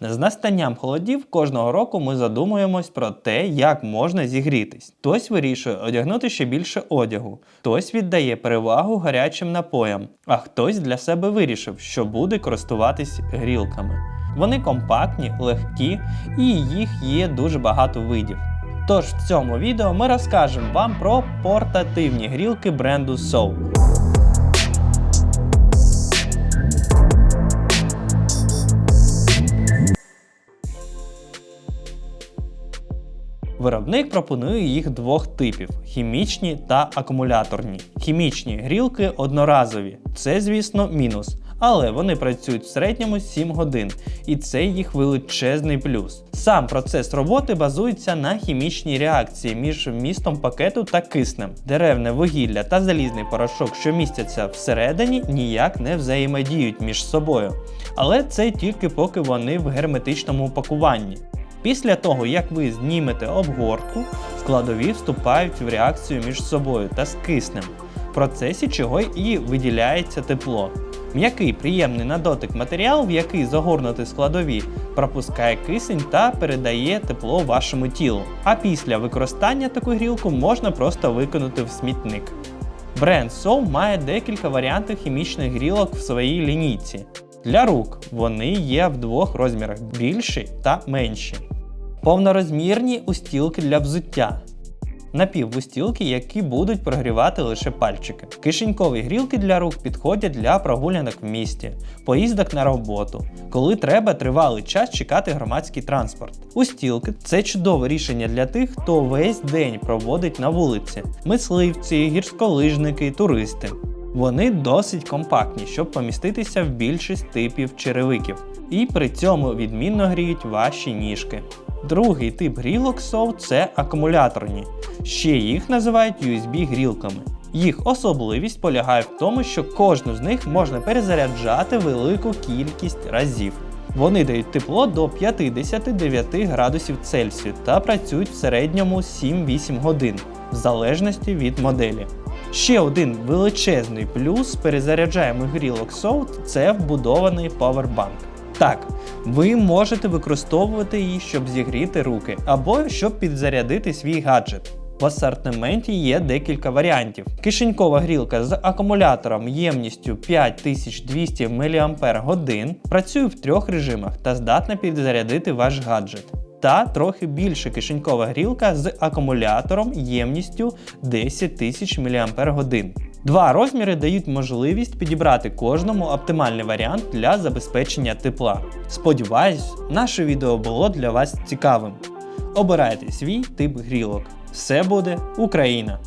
З настанням холодів кожного року ми задумуємось про те, як можна зігрітись. Хтось вирішує одягнути ще більше одягу, хтось віддає перевагу гарячим напоям, а хтось для себе вирішив, що буде користуватись грілками. Вони компактні, легкі і їх є дуже багато видів. Тож в цьому відео ми розкажемо вам про портативні грілки бренду SOU. Виробник пропонує їх двох типів: хімічні та акумуляторні. Хімічні грілки одноразові, це, звісно, мінус. Але вони працюють в середньому 7 годин, і це їх величезний плюс. Сам процес роботи базується на хімічній реакції між вмістом пакету та киснем. Деревне вугілля та залізний порошок, що містяться всередині, ніяк не взаємодіють між собою. Але це тільки поки вони в герметичному упакуванні. Після того, як ви знімете обгортку, складові вступають в реакцію між собою та з киснем, в процесі чого і виділяється тепло. М'який приємний на дотик матеріал, в який загорнуті складові, пропускає кисень та передає тепло вашому тілу. А після використання таку грілку можна просто викинути в смітник. Бренд SOU має декілька варіантів хімічних грілок в своїй лінійці. Для рук вони є в двох розмірах більші та менші. Повнорозмірні устілки для взуття. Напіввустілки, які будуть прогрівати лише пальчики. Кишенькові грілки для рук підходять для прогулянок в місті, поїздок на роботу, коли треба тривалий час чекати громадський транспорт. Устілки це чудове рішення для тих, хто весь день проводить на вулиці: мисливці, гірськолижники, туристи. Вони досить компактні, щоб поміститися в більшість типів черевиків, і при цьому відмінно гріють ваші ніжки. Другий тип грілок SOU – це акумуляторні. Ще їх називають USB-грілками. Їх особливість полягає в тому, що кожну з них можна перезаряджати велику кількість разів. Вони дають тепло до 59 градусів Цельсію та працюють в середньому 7-8 годин, в залежності від моделі. Ще один величезний плюс перезаряджаємих грілок SOU – це вбудований павербанк. Так, ви можете використовувати її, щоб зігріти руки, або щоб підзарядити свій гаджет. В асортименті є декілька варіантів. Кишенькова грілка з акумулятором ємністю 5200 мАч працює в трьох режимах та здатна підзарядити ваш гаджет. Та трохи більше кишенькова грілка з акумулятором ємністю 10 тисяч мАч. Два розміри дають можливість підібрати кожному оптимальний варіант для забезпечення тепла. Сподіваюсь, наше відео було для вас цікавим. Обирайте свій тип грілок. Все буде Україна!